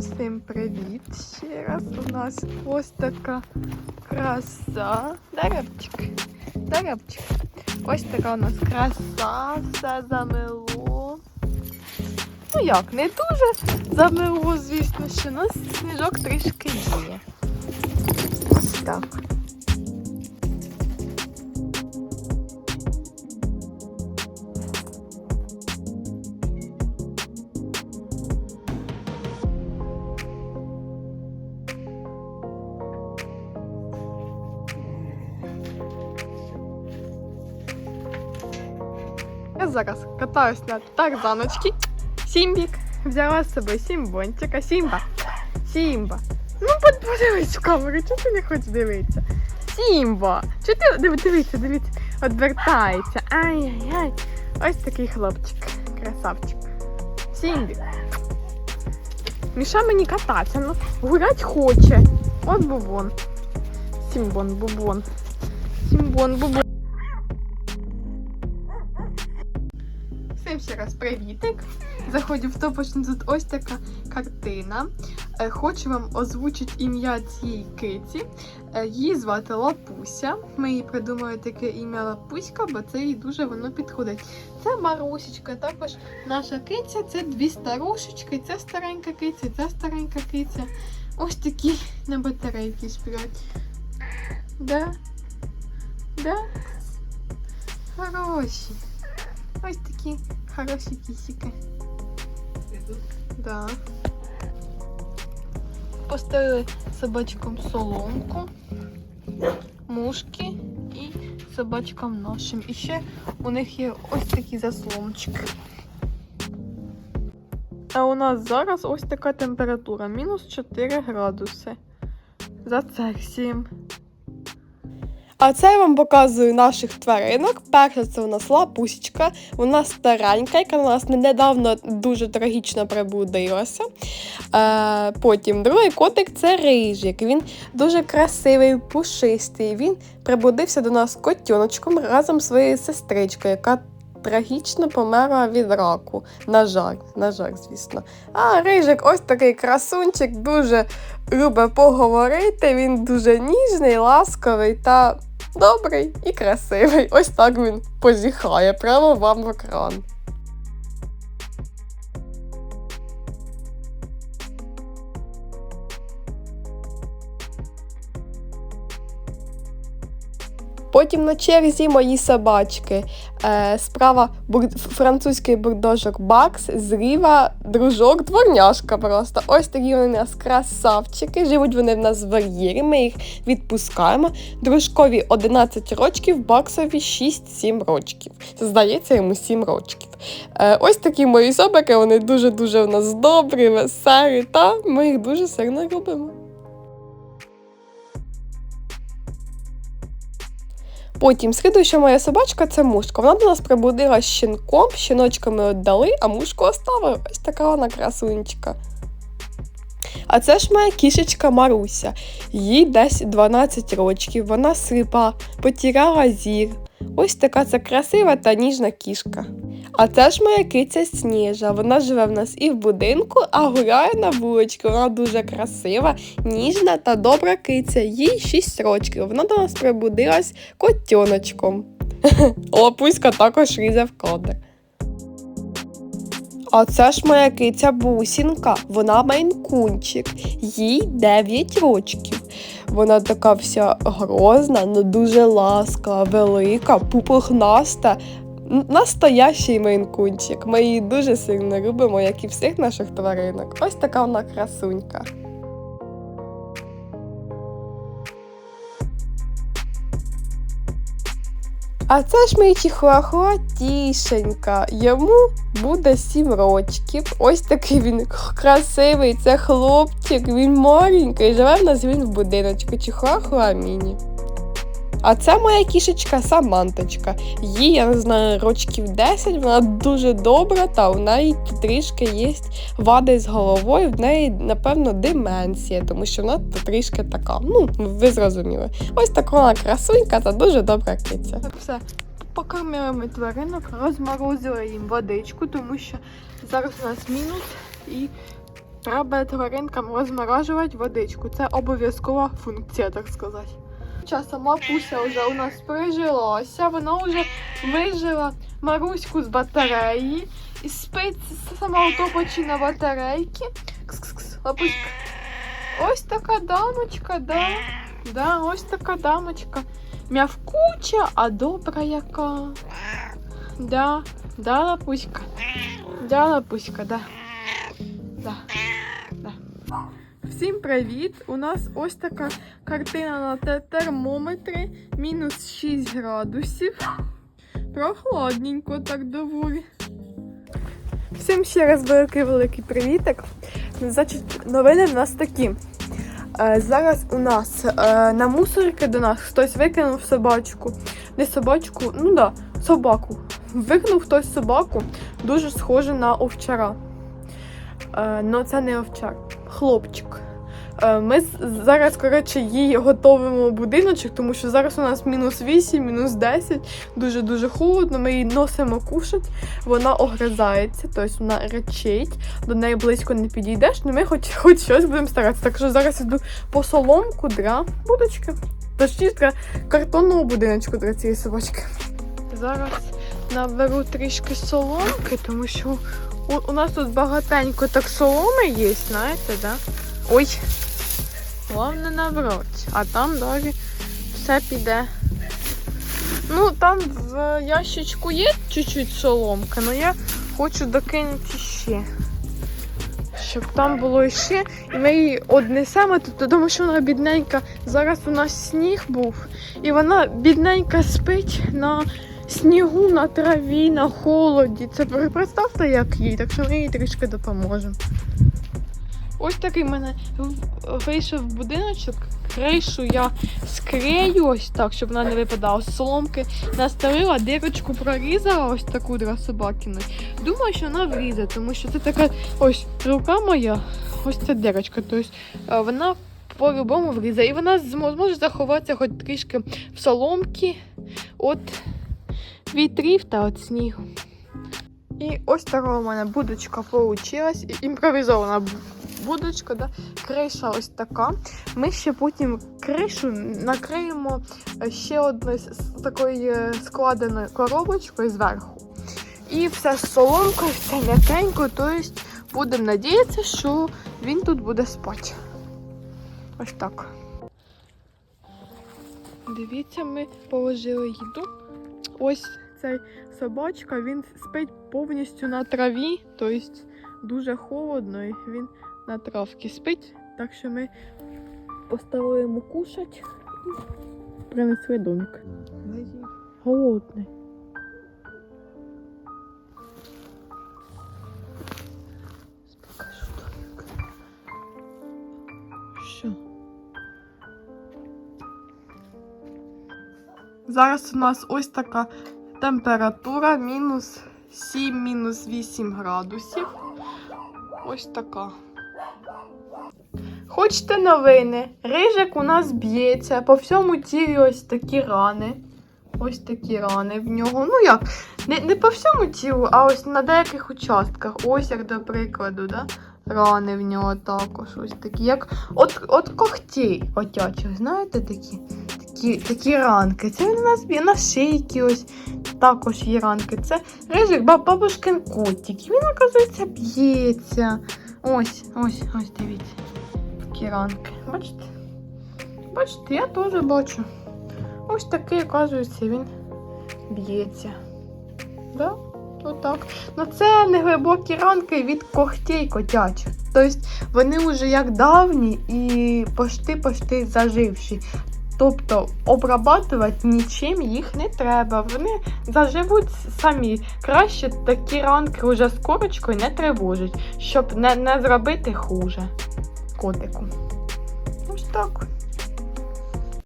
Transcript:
Всім привіт ще раз. У нас ось така краса. Деревчик. Деревчик. Ось така у нас краса, все замило. Ну як, не дуже замило, звісно, що у нас сніжок трішки є. Ось так. Я зараз катаюсь на тарзаночці. Сімбік. Взяла з собою сімбончика. Сімба. Сімба. Ну, под- подивись в камеру, чого ти не хочеш дивитися? Сімба! Чого ти дивіться, дивіться, відвертається. Ай-яй-яй. Ось такий хлопчик. Красавчик. Сімбік. Міша мені кататися, ну гулять хоче. От бубон. Сімбон, бубон. Сімбон, бубон. Привітик. Заходжу в топочну, тут ось така картина. Е, Хочу вам озвучити ім'я цієї киці. Е, Її звати Лапуся. Ми їй придумали таке ім'я Лапуська, бо це їй дуже воно підходить. Це Марусечка, також наша киця, це дві старушечки, це старенька киця, це старенька киця. Ось такі на батарейки сплять. Да? Да? Хороші. Ось такі хороші кісики. Да. Поставили собачкам соломку, мушки і собачкам нашим. І ще у них є ось такі заслончики. А у нас зараз ось така температура мінус 4 градуси. За Цельсієм. А це я вам показую наших тваринок. Перша це у нас лапусечка, вона старенька, яка у нас недавно дуже трагічно прибудилася. Е, потім другий котик це рижик. Він дуже красивий, пушистий. Він прибудився до нас котіночком разом з своєю сестричкою, яка трагічно померла від раку. На жаль, на жаль, звісно. А рижик ось такий красунчик, дуже любить поговорити. Він дуже ніжний, ласковий та добрий і красивий. Ось так він позіхає прямо вам в екран. Потім на черзі мої собачки. Е, справа французький бурдожок Бакс, зліва дружок, дворняшка просто. Ось такі вони у нас красавчики. Живуть вони в нас в вольєрі, ми їх відпускаємо. Дружкові 11 рочків, баксові 6-7 рочків. Здається, йому 7 рочків. Е, ось такі мої собаки, вони дуже-дуже у нас добрі, веселі, та ми їх дуже сильно любимо. Потім слідуюча моя собачка це мушка. Вона до нас прибудила з щенком, щіночка ми віддали, а мушку оставили. Ось така вона красунечка. А це ж моя кішечка Маруся. Їй десь 12 років, вона сліпа, потіряла зір. Ось така це красива та ніжна кішка. А це ж моя киця Сніжа. Вона живе в нас і в будинку, а гуляє на вуличці. Вона дуже красива, ніжна та добра киця. Їй 6 років. Вона до нас прибудилась котьоночком. Лапуська також лізе в кадр. А це ж моя киця Бусінка, вона майнкунчик, їй 9 рочків. Вона така вся грозна, але дуже ласкава, велика, пупухнаста. Настоящий мейнкунчик. Ми її дуже сильно любимо, як і всіх наших тваринок. Ось така вона красунька. А це ж мій чихуахуа тішенька. Йому буде сім рочків. Ось такий він красивий. Це хлопчик, він маленький. Живе в нас він в будиночку. Чихуахуа міні. А це моя кішечка Саманточка. Їй, я не знаю, рочків 10, вона дуже добра, та у неї трішки є вади з головою, в неї, напевно, деменція, тому що вона трішки така. Ну, ви зрозуміли. Ось така вона красунька та дуже добра киця. Все. Покормили ми тваринок, розморозили їм водичку, тому що зараз у нас мінус і Треба тваринкам розморажувати водичку. Це обов'язкова функція, так сказати. Хоча сама Пуся вже у нас прижилася, вона вже вижила Маруську з батареї і спить сама утопочі на батарейки. Лапуська. Ось така дамочка, да. Да, ось така дамочка. М'явкуча, а добра яка. Да, да, лапуська. Да, лапуська, да. Да. Да. Всім привіт! У нас ось така картина на термометрі. Мінус 6 градусів. Прохладненько так доволі. Всім ще раз великий великий привітик. Значить, новини в нас такі. Е, зараз у нас е, на мусорки до нас хтось викинув собачку. Не собачку, ну да, собаку. Викинув хтось собаку, дуже схоже на овчара. Ну, це не овчар, хлопчик. Е, Ми зараз, коротше, їй готовимо будиночок, тому що зараз у нас мінус 8, мінус 10, дуже-дуже холодно. Ми її носимо кушать, вона огризається, тобто вона речить, до неї близько не підійдеш, але ми хоч, хоч щось будемо старатися. Так що зараз йду по соломку для будочки. Точніше, для картонного будиночку для цієї собачки. Зараз наберу трішки соломки, тому що у, у нас тут багатенько так соломи є, знаєте, да? Ой, головне набрати, а там далі все піде. Ну, там в ящичку є чуть-чуть соломка, але я хочу докинути ще. Щоб там було ще. І ми її однесемо тут, тому що вона бідненька. Зараз у нас сніг був, і вона бідненька спить на снігу, на траві, на холоді. Це представте, як їй, так що ми їй трішки допоможемо. Ось такий в мене вийшов будиночок. Кришу я скрию ось так, щоб вона не випадала з соломки. Настелила, дирочку прорізала ось таку для собакіної. Думаю, що вона влізе, тому що це така ось рука моя, ось ця дирочка. Тобто е, вона по-любому влізе. І вона змо- зможе заховатися хоч трішки в соломки від вітрів та від снігу. І ось така у мене будочка получилась. І- Імпровізована будочка, да? криша ось така. Ми ще потім кришу накриємо е, ще одною такою е, складеною коробочкою зверху. І все з соломкою, все м'якенько. Тобто будемо надіятися, що він тут буде спати. Ось так. Дивіться, ми положили їду. Ось цей собачка, він спить повністю на траві, тобто дуже холодно, і він на травці спить. Так що ми поставили йому кушать і принесли домик. Голодний. Що? Зараз у нас ось така температура мінус 7, мінус 8 градусів. Ось така. Хочете новини? Рижик у нас б'ється, по всьому тілі ось такі рани. Ось такі рани в нього. Ну як, не, не по всьому тілу, а ось на деяких участках. Ось як до прикладу, да? рани в нього також ось такі, як от, от когтей отячих, знаєте такі? Такі, такі ранки. Це він у нас б'є на шийки ось також є ранки. Це рижик бабушкин котик. Він, оказується, б'ється. Ось, ось, ось, дивіться. Такі ранки. Бачите? Бачите, я теж бачу. Ось такий, оказується, він б'ється. Да? Отак. Ну це не глибокі ранки від когтей котячих. Тобто вони вже як давні і пошти-пошти заживші. Тобто обрабатувати нічим їх не треба. Вони заживуть самі. Краще такі ранки вже з корочкою не тривожить, щоб не, не зробити хуже котику. Ось так.